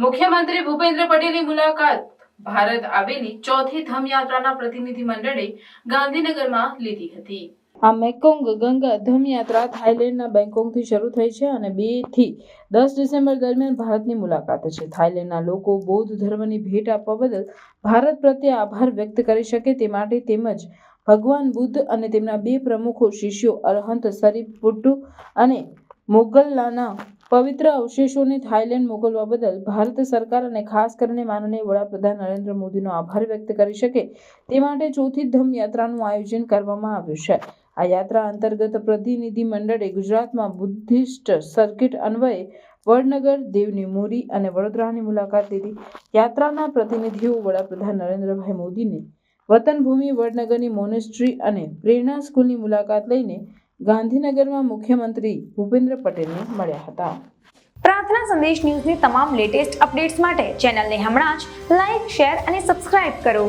મુખ્યમંત્રી ભૂપેન્દ્ર પટેલની મુલાકાત. ભારત આવેલી ચોથી ધમયાત્રાના પ્રતિનિધિ મંડળે ગાંધીનગરમાં લીધી હતી. આ મેકોંગ ગંગા ધમયાત્રા થાઇલેન્ડના બેંકોકથી શરૂ થઈ છે અને બેથી દસ ડિસેમ્બર દરમિયાન ભારતની મુલાકાત છે. થાઇલેન્ડના લોકો બૌદ્ધ ધર્મની ભેટ આપવા બદલ ભારત પ્રત્યે આભાર વ્યક્ત કરી શકે તે માટે તેમજ ભગવાન બુદ્ધ અને તેમના બે પ્રમુખો શિષ્યો અરહંત સરીપુટ્ટુ અને મોગલ્લાના પવિત્ર અવશેષોને થાઇલેન્ડ મોકલવા બદલ ભારત સરકાર અને ખાસ કરીને માનનીય વડાપ્રધાન નરેન્દ્ર મોદીનો આભાર વ્યક્ત કરી શકે તે માટે ચોથી ધમ આયોજન કરવામાં આવ્યું છે. આ યાત્રા અંતર્ગત પ્રતિનિધિ મંડળે ગુજરાતમાં બુદ્ધિસ્ટ સર્કિટ અન્વયે વડનગર, દેવની મોરી અને વડોદરાની મુલાકાત લીધી. યાત્રાના પ્રતિનિધિઓ વડાપ્રધાન નરેન્દ્રભાઈ મોદીને વતનભૂમિ, વડનગરની મોનેસ્ટ્રી અને પ્રેરણા સ્કૂલની મુલાકાત લઈને ગાંધીનગરમાં મુખ્યમંત્રી ભૂપેન્દ્ર પટેલને મળ્યા હતા. પ્રાર્થના સંદેશ ન્યૂઝની તમામ લેટેસ્ટ અપડેટ્સ માટે ચેનલને હમણાં જ લાઈક, શેર અને સબસ્ક્રાઇબ કરો.